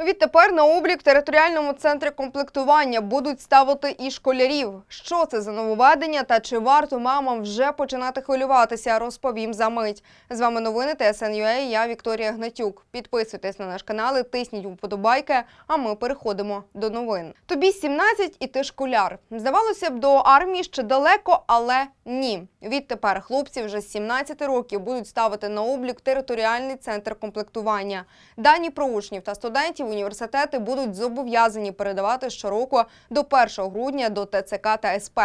Відтепер на облік територіальному центрі комплектування будуть ставити і школярів. Що це за нововведення та чи варто мамам вже починати хвилюватися, розповім за мить. З вами новини ТСНЮА, я Вікторія Гнатюк. Підписуйтесь на наш канал, і тисніть вподобайки, а ми переходимо до новин. Тобі 17 і ти школяр. Здавалося б, до армії ще далеко, але ні. Відтепер хлопці вже з 17 років будуть ставити на облік територіальний центр комплектування. Дані про учнів та студентів університети будуть зобов'язані передавати щороку до 1 грудня до ТЦК та СП.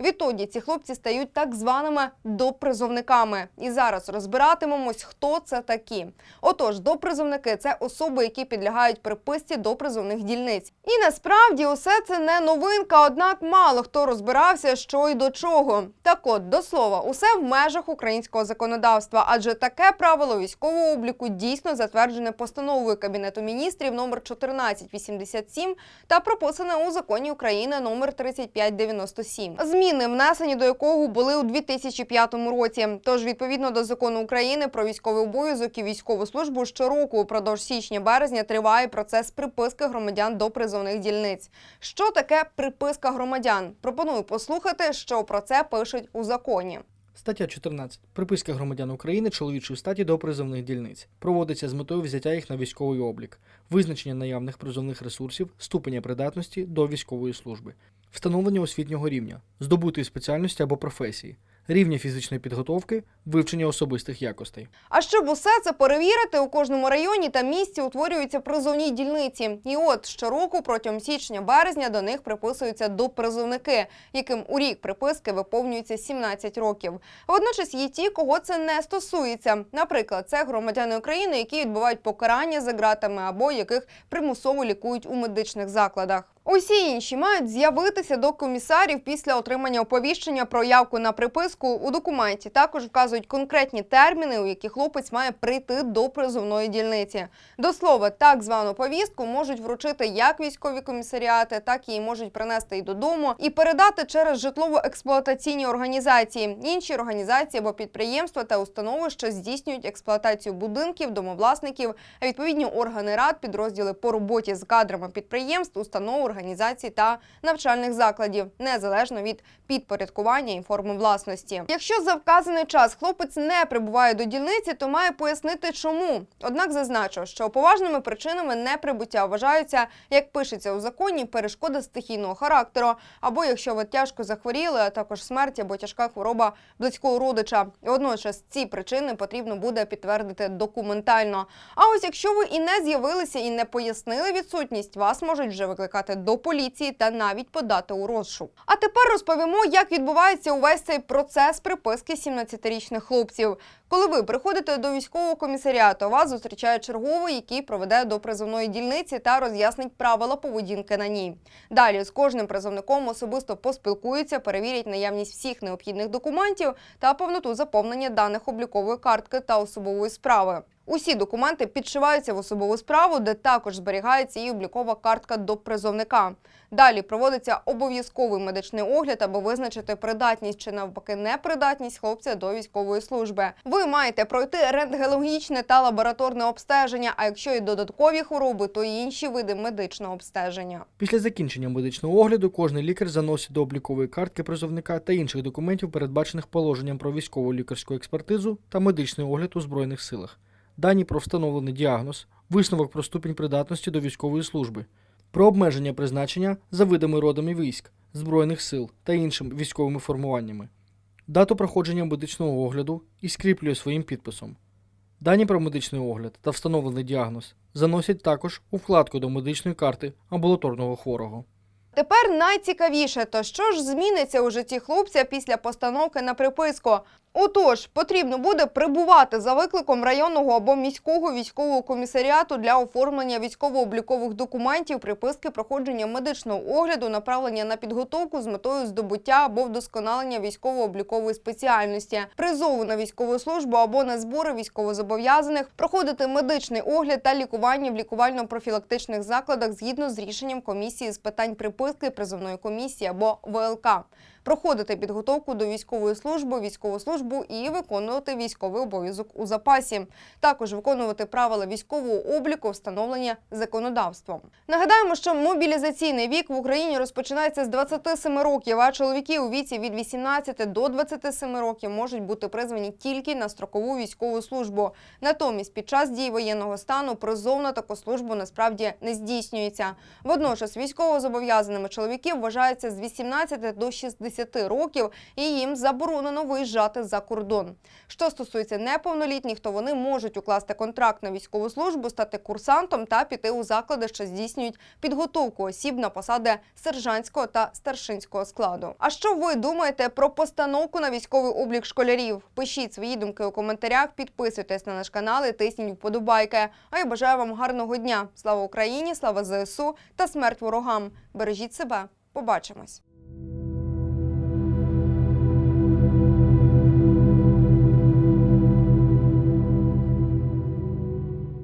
Відтоді ці хлопці стають так званими допризовниками. І зараз розбиратимемось, хто це такі. Отож, допризовники це особи, які підлягають приписці до призовних дільниць. І насправді усе це не новинка, однак мало хто розбирався, що й до чого. Так от, до слова, усе в межах українського законодавства, адже таке правило військового обліку дійсно затверджене постановою Кабінету міністрів номер 1487 та прописане у законі України номер 3597. Зміни, внесені до якого були у 2005 році. Тож, відповідно до закону України про військовий обов'язок і військову службу, щороку упродовж січня-березня триває процес приписки громадян до призовних дільниць. Що таке приписка громадян? Пропоную послухати, що про це пишуть у законі. Стаття 14. Приписка громадян України чоловічої статі до призовних дільниць. Проводиться з метою взяття їх на військовий облік, визначення наявних призовних ресурсів, ступеня придатності до військової служби, встановлення освітнього рівня, здобутої спеціальності або професії, рівня фізичної підготовки, вивчення особистих якостей. А щоб усе це перевірити, у кожному районі та місті утворюються призовні дільниці. І от щороку протягом січня-березня до них приписуються допризовники, яким у рік приписки виповнюється 17 років. Водночас є ті, кого це не стосується. Наприклад, це громадяни України, які відбувають покарання за ґратами або яких примусово лікують у медичних закладах. Усі інші мають з'явитися до комісарів після отримання оповіщення про явку на приписку. У документі також вказують конкретні терміни, у які хлопець має прийти до призовної дільниці. До слова, так звану повістку можуть вручити як військові комісаріати, так і можуть принести і додому і передати через житлово-експлуатаційні організації, інші організації або підприємства та установи, що здійснюють експлуатацію будинків, домовласників, відповідні органи рад, підрозділи по роботі з кадрами підприємств, установ, організацій та навчальних закладів, незалежно від підпорядкування і форми власності. Якщо за вказаний час хлопець не прибуває до дільниці, то має пояснити, чому. Однак зазначу, що поважними причинами неприбуття вважаються, як пишеться у законі, перешкода стихійного характеру, або якщо ви тяжко захворіли, а також смерть або тяжка хвороба близького родича. І водночас ці причини потрібно буде підтвердити документально. А ось якщо ви і не з'явилися і не пояснили відсутність, вас можуть вже викликати до поліції та навіть подати у розшук. А тепер розповімо, як відбувається увесь цей процес приписки 17-річних хлопців. Коли ви приходите до військового комісаріату, вас зустрічає черговий, який проведе до призовної дільниці та роз'яснить правила поведінки на ній. Далі з кожним призовником особисто поспілкуються, перевірять наявність всіх необхідних документів та повноту заповнення даних облікової картки та особової справи. Усі документи підшиваються в особову справу, де також зберігається і облікова картка до призовника. Далі проводиться обов'язковий медичний огляд, аби визначити придатність чи навпаки непридатність хлопця до військової служби. Ви маєте пройти рентгенологічне та лабораторне обстеження. А якщо і додаткові хвороби, то й інші види медичного обстеження. Після закінчення медичного огляду кожний лікар заносить до облікової картки призовника та інших документів, передбачених положенням про військову лікарську експертизу та медичний огляд у збройних силах, дані про встановлений діагноз, висновок про ступінь придатності до військової служби, про обмеження призначення за видами родами військ, збройних сил та іншими військовими формуваннями, дату проходження медичного огляду і скріплює своїм підписом. Дані про медичний огляд та встановлений діагноз заносять також у вкладку до медичної карти амбулаторного хворого. Тепер найцікавіше, то що ж зміниться у житті хлопця після постановки на приписку? Отож, потрібно буде прибувати за викликом районного або міського військового комісаріату для оформлення військово-облікових документів, приписки проходження медичного огляду, направлення на підготовку з метою здобуття або вдосконалення військово-облікової спеціальності, призову на військову службу або на збори військовозобов'язаних, проходити медичний огляд та лікування в лікувально-профілактичних закладах згідно з рішенням комісії з питань приписки призовної комісії або ВЛК. Проходити підготовку до військової служби, військову службу і виконувати військовий обов'язок у запасі. Також виконувати правила військового обліку, встановлені законодавством. Нагадаємо, що мобілізаційний вік в Україні розпочинається з 27 років, а чоловіки у віці від 18 до 27 років можуть бути призвані тільки на строкову військову службу. Натомість, під час дії воєнного стану призов на таку службу насправді не здійснюється. Водночас військовозобов'язаними чоловіки вважаються з 18 до 60 років, і їм заборонено виїжджати за кордон. Що стосується неповнолітніх, то вони можуть укласти контракт на військову службу, стати курсантом та піти у заклади, що здійснюють підготовку осіб на посади сержантського та старшинського складу. А що ви думаєте про постановку на військовий облік школярів? Пишіть свої думки у коментарях, підписуйтесь на наш канал і тисніть вподобайки. А я бажаю вам гарного дня. Слава Україні, слава ЗСУ та смерть ворогам. Бережіть себе. Побачимось.